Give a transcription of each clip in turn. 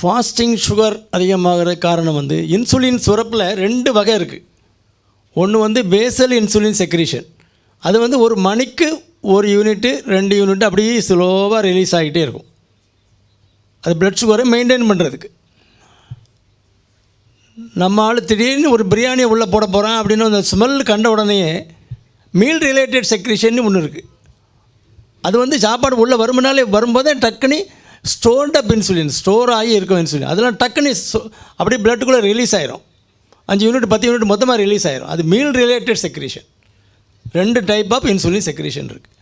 Fasting sugar அதிகமாகிற காரணம் வந்து insulin சுரப்பில் ரெண்டு வகை இருக்குது ஒன்று வந்து பேசல் இன்சுலின் செக்ரீஷன் அது வந்து ஒரு மணிக்கு ஒரு யூனிட்டு ரெண்டு யூனிட் அப்படியே ஸ்லோவாக ரிலீஸ் ஆகிட்டே இருக்கும். அது பிளட் சுகரை மெயின்டைன் பண்ணுறதுக்கு நம்ம ஆள் திடீர்னு ஒரு பிரியாணியை உள்ளே போட போகிறோம் அப்படின்னு அந்த ஸ்மெல் கண்ட உடனே மீல் ரிலேட்டட் செக்ரிஷன் ஒன்று இருக்குது அது வந்து சாப்பாடு உள்ளே வருமுனாலே வரும்போதே டக்குன்னு ஸ்டோர்ட் அப் இன்சுலின் ஸ்டோர் ஆகி இருக்கும் இன்சுலின் அதெல்லாம் டக்குன்னு அப்படியே பிளட்டுக்குள்ளே ரிலீஸ் ஆயிரும். அஞ்சு யூனிட் பத்து யூனிட் மொத்தமாக ரிலீஸ் ஆயிரும். அது மீல் ரிலேட்டட் செக்ரேஷன் ரெண்டு டைப் ஆஃப் இன்சுலின் செக்ரேஷன் இருக்குது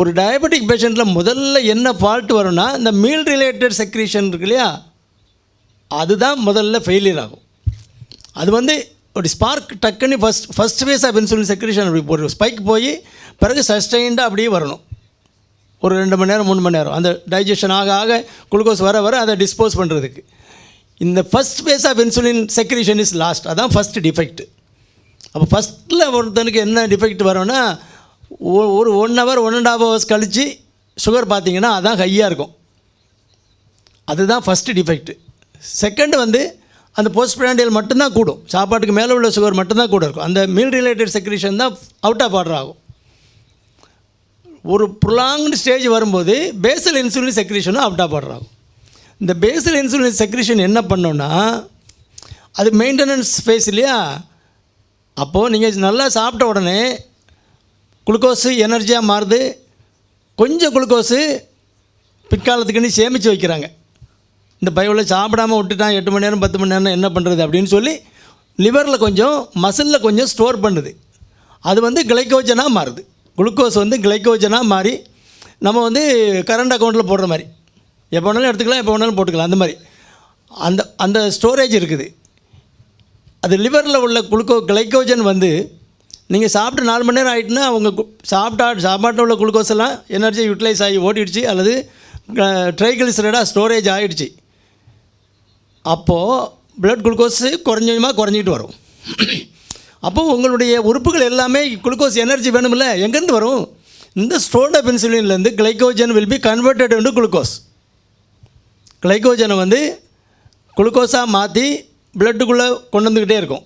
ஒரு டயபெட்டிக் பேஷண்ட்டில் முதல்ல என்ன ஃபால்ட் வரும்னா இந்த மீல் ரிலேட்டட் செக்ரேஷன் இருக்கு இல்லையா? அதுதான் முதல்ல ஃபெயிலியர் ஆகும். அது வந்து ஒரு ஸ்பார்க் டக்குன்னு first first phase of insulin secretion அப்படி போட்டு ஸ்பைக் போய் பிறகு சஸ்டெயின்டாக அப்படியே வரணும். ஒரு ரெண்டு மணி நேரம் மூணு மணி நேரம். அந்த டைஜஷன் ஆக ஆக குளுக்கோஸ் வர வர அதை டிஸ்போஸ் பண்ணுறதுக்கு இந்த first phase of insulin secretion is lost அதான் ஃபஸ்ட் டிஃபெக்ட் அப்போ ஃபஸ்ட்டில் ஒருத்தனுக்கு என்ன டிஃபெக்ட் வரும்னா ஒரு one hour one and half hours கழித்து சுகர் பார்த்தீங்கன்னா அதான் ஹையாக இருக்கும். அதுதான் ஃபஸ்ட்டு டிஃபெக்ட் செகண்ட் வந்து அந்த போஸ்ட் பிராண்டியல் மட்டும்தான் கூடும். சாப்பாட்டுக்கு மேலே உள்ள சுகர் மட்டும்தான் கூட இருக்கும். அந்த மீல் ரிலேட்டட் செக்ரிஷன் தான் அவுட் ஆஃப் ஆர்டர் ஆகும். ஒரு ப்ரொலாங்டு ஸ்டேஜ் வரும்போது பேசல் இன்சுலின் செக்ரிஷனும் அப்டாப்படுறாங்க இந்த பேசல் இன்சுலின் செக்ரிஷன் என்ன பண்ணோன்னா அது மெயின்டெனன்ஸ் ஃபேஸ் இல்லையா? அப்போது நீங்கள் நல்லா சாப்பிட்ட உடனே குளுக்கோஸு எனர்ஜியாக மாறுது. கொஞ்சம் குளுக்கோஸு பிற்காலத்துக்குன்னு சேமித்து வைக்கிறாங்க. இந்த பயவில் சாப்பிடாம விட்டுட்டான் எட்டு மணி நேரம் பத்து மணி நேரம் என்ன பண்ணுறது அப்படின்னு சொல்லி லிவரில் கொஞ்சம் மசிலில் கொஞ்சம் ஸ்டோர் பண்ணுது. அது வந்து கிளைக்கோஜனாக மாறுது. குளுக்கோஸ் வந்து கிளைக்கோஜனாக மாறி நம்ம வந்து கரண்ட் அக்கௌண்ட்டில் போடுற மாதிரி. எப்போ வேணாலும் எடுத்துக்கலாம் எப்போ வேணாலும் போட்டுக்கலாம் அந்த மாதிரி. அந்த அந்த ஸ்டோரேஜ் இருக்குது. அது லிவரில் உள்ள குளுக்கோ கிளைக்கோஜன் வந்து நீங்கள் சாப்பிட்டு நாலு மணி நேரம் ஆகிட்டுன்னா அவங்க கு- சாப்பிட்டா சாப்பாட்டில் உள்ள குளுக்கோஸ் எல்லாம் எனர்ஜி யூட்டிலைஸ் ஆகி ஓடிடுச்சு அல்லது ட்ரைகிளிசரைடாக ஸ்டோரேஜ் ஆகிடுச்சு அப்போது ப்ளட் குளுக்கோஸு குறைஞ்சமாக குறைஞ்சிட்டு வரும். அப்போது உங்களுடைய உறுப்புகள் எல்லாமே குளுக்கோஸ் எனர்ஜி வேணும்ல? எங்கேருந்து வரும்? இந்த ஸ்டோர்ட் பென்சிலின்லேருந்து இன்சுலின்லேருந்து glycogen will be converted into glucose கிளைக்கோஜனை வந்து குளுக்கோஸாக மாற்றி பிளட்டுக்குள்ளே கொண்டு வந்துக்கிட்டே இருக்கும்.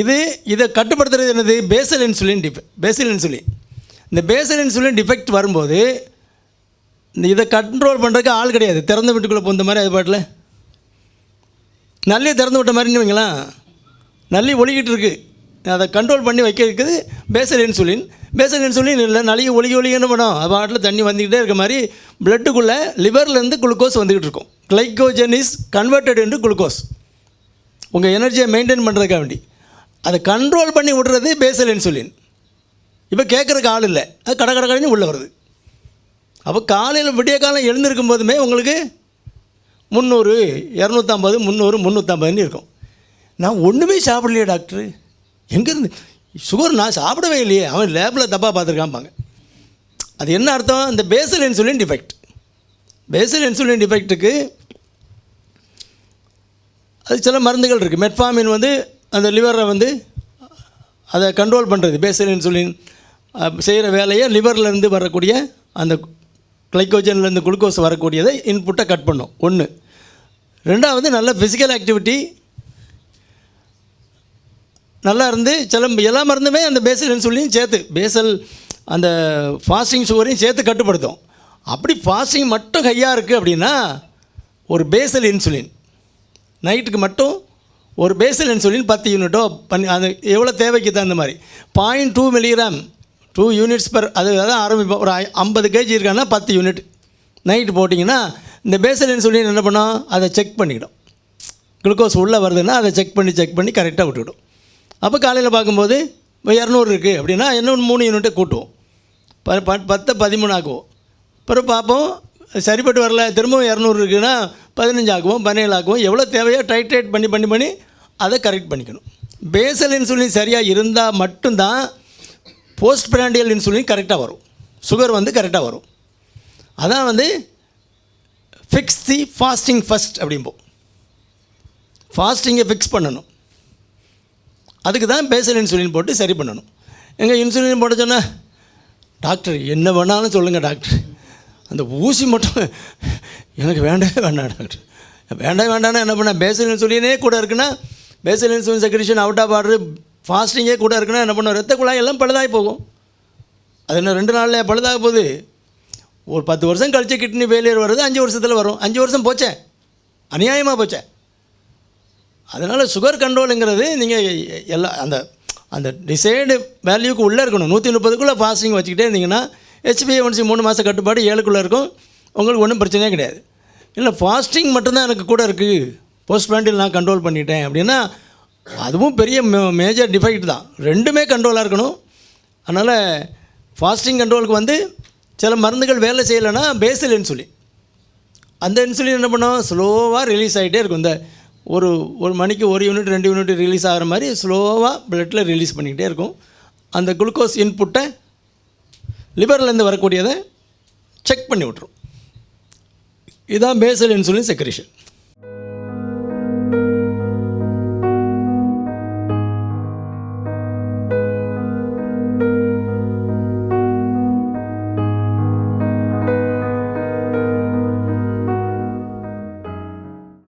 இது இதை கட்டுப்படுத்துறது என்னது? பேசல் இன்சுலின் டிஃபெ பேசல் இன்சுலின் இந்த பேசல் இன்சுலின் டிஃபெக்ட் வரும்போது இந்த இதை கண்ட்ரோல் பண்ணுறதுக்கு ஆள் கிடையாது. திறந்த வீட்டுக்குள்ளே போந்த மாதிரி அது பாட்டில். நல்லே திறந்து விட்ட மாதிரின்னு வைங்களேன். நல்லி ஒலிக்கிட்டு இருக்குது அதை கண்ட்ரோல் பண்ணி வைக்க பேசல் இன்சுலின் பேசல் இன்சுலின் இல்லை நலிய ஒலிக்க ஒலிக்க என்ன பண்ணும்? அது பாட்டில் தண்ணி வந்துக்கிட்டே இருக்க மாதிரி பிளட்டுக்குள்ளே லிவர்லேருந்து குளுக்கோஸ் வந்துக்கிட்டு இருக்கும். Glycogen is converted into glucose உங்கள் எனர்ஜியை மெயின்டைன் பண்ணுறதுக்காக வேண்டி. அதை கண்ட்ரோல் பண்ணி விடுறது பேசல் இன்சுலின் இப்போ கேட்குறக்கு ஆள் இல்லை. அது கடை கடை கடைன்னு உள்ளே வருது. அப்போ காலையில் விடிய காலம் எழுந்திருக்கும் போதுமே உங்களுக்கு முந்நூறு இரநூத்தம்பது முந்நூறு முந்நூற்றம்பதுன்னு இருக்கும். நான் ஒன்றுமே சாப்பிடலையே டாக்டரு. எங்கேருந்து? சுகர் நான் சாப்பிடவே இல்லையே. அவன் லேபில் தப்பாக பார்த்துருக்காம்பாங்க அது என்ன அர்த்தம்? இந்த basal insulin defect basal insulin டிஃபெக்ட்டுக்கு அது சில மருந்துகள் இருக்குது மெட்ஃபாமின் வந்து அந்த லிவரை வந்து அதை கண்ட்ரோல் பண்ணுறது பேசல் இன்சுலின் செய்கிற வேலையை லிவர்லேருந்து வரக்கூடிய அந்த கிளைக்கோஜன்லேருந்து குளுக்கோஸ் வரக்கூடியதை இன்புட்டை கட் பண்ணும். ஒன்று ரெண்டாவது நல்ல ஃபிசிக்கல் ஆக்டிவிட்டி நல்லா இருந்து சில எல்லா மருந்துமே அந்த பேசல் இன்சுலினையும் சேர்த்து பேசல் அந்த ஃபாஸ்டிங் சுகரையும் சேர்த்து கட்டுப்படுத்தும். அப்படி ஃபாஸ்டிங் மட்டும் ஹையாக இருக்குது அப்படின்னா ஒரு பேசல் இன்சுலின் நைட்டுக்கு மட்டும் ஒரு பேசல் இன்சுலின் பத்து யூனிட்டோ பண்ணி அது எவ்வளோ தேவைக்கு தகுந்த மாதிரி. Point two milligram two units per அது அதான் ஆரம்பிப்போம். ஒரு ஐ- ஐம்பது கேஜி இருக்கான்னா பத்து யூனிட் நைட்டு போட்டிங்கன்னா இந்த பேசல் இன்சுலின் என்ன பண்ணோம்? அதை செக் பண்ணிக்கிடும் குளுக்கோஸ் உள்ளே வருதுன்னா அதை செக் பண்ணி செக் பண்ணி கரெக்டாக விட்டுவிடும். அப்போ காலையில் பார்க்கும்போது இப்போ இரநூறு இருக்குது அப்படின்னா இன்னும் மூணு யூனிட்டை கூட்டுவோம். ப ப- பத்தை பதிமூணு ஆக்குவோம். அப்புறம் பார்ப்போம் சரிப்பட்டு வரல திரும்பவும் இரநூறு இருக்குன்னா பதினஞ்சு ஆக்குவோம் பதினேழு ஆக்குவோம். எவ்வளோ தேவையோ டைட்ரேட் பண்ணி பண்ணி பண்ணி அதை கரெக்ட் பண்ணிக்கணும். பேசல் இன்சுலின் சரியாக இருந்தால் மட்டும்தான் போஸ்ட் பிராண்டியல் இன்சுலின் கரெக்டாக வரும். சுகர் வந்து கரெக்டாக வரும். அதான் வந்து ஃபிக்ஸ் தி ஃபாஸ்டிங் ஃபஸ்ட் அப்படிம்போம். ஃபாஸ்டிங்கை ஃபிக்ஸ் பண்ணணும். அதுக்கு தான் பேசல் இன்சுலின் போட்டு சரி பண்ணணும். எங்கே இன்சுலின் போட சொன்னால் டாக்டர் என்ன வேணாலும் சொல்லுங்கள் டாக்டர். அந்த ஊசி மட்டும் எனக்கு வேண்டவே வேண்டாம் டாக்டர். வேண்டாம் வேண்டாம்னா என்ன பண்ண பேசல் இன்சுலினே கூட இருக்குன்னா basal insulin secretion out of order ஃபாஸ்டிங்கே கூட இருக்குன்னா என்ன பண்ணுவோம் ரத்த குழாய் எல்லாம் பழுதாகி போகும். அது இன்னும் ரெண்டு நாளில் பழுதாக போகுது. ஒரு பத்து வருஷம் கழிச்சு கிட்னி ஃபெயிலியர் வருது அஞ்சு வருஷத்தில் வரும். அஞ்சு வருஷம் போச்சேன் அநியாயமாக போச்சேன் அதனால் சுகர் கண்ட்ரோலுங்கிறது நீங்கள் எல்லா அந்த அந்த டிசைடு வேல்யூக்கு உள்ளே இருக்கணும். நூற்றி முப்பதுக்குள்ளே ஃபாஸ்டிங் வச்சுக்கிட்டே இருந்தீங்கன்னா ஹெச்பிஏஒன்சி மூணு மாதம் கட்டுப்பாடு ஏழுக்குள்ளே இருக்கும். உங்களுக்கு ஒன்றும் பிரச்சனையே கிடையாது. இல்லை ஃபாஸ்டிங் மட்டும்தான் எனக்கு கூட இருக்குது போஸ்ட் பேண்டில் நான் கண்ட்ரோல் பண்ணிட்டேன் அப்படின்னா அதுவும் பெரிய மேஜர் டிஃபெக்ட் தான். ரெண்டுமே கண்ட்ரோலாக இருக்கணும். அதனால் ஃபாஸ்டிங் கண்ட்ரோலுக்கு வந்து சில மருந்துகள் வேலை செய்யலைன்னா பேசல் இன்சுலின் அந்த இன்சுலின் என்ன பண்ணோம்? ஸ்லோவாக ரிலீஸ் ஆகிட்டே இருக்கும். இந்த ஒரு ஒரு மணிக்கு ஒரு யூனிட் ரெண்டு யூனிட் ரிலீஸ் ஆகிற மாதிரி ஸ்லோவாக பிளட்டில் ரிலீஸ் பண்ணிக்கிட்டே இருக்கும். அந்த குளுக்கோஸ் இன்புட்டை லிவர்லேருந்து வரக்கூடியதை செக் பண்ணி விட்ரும் இதுதான் பேசல் இன்சுலின் செக்ரேஷன்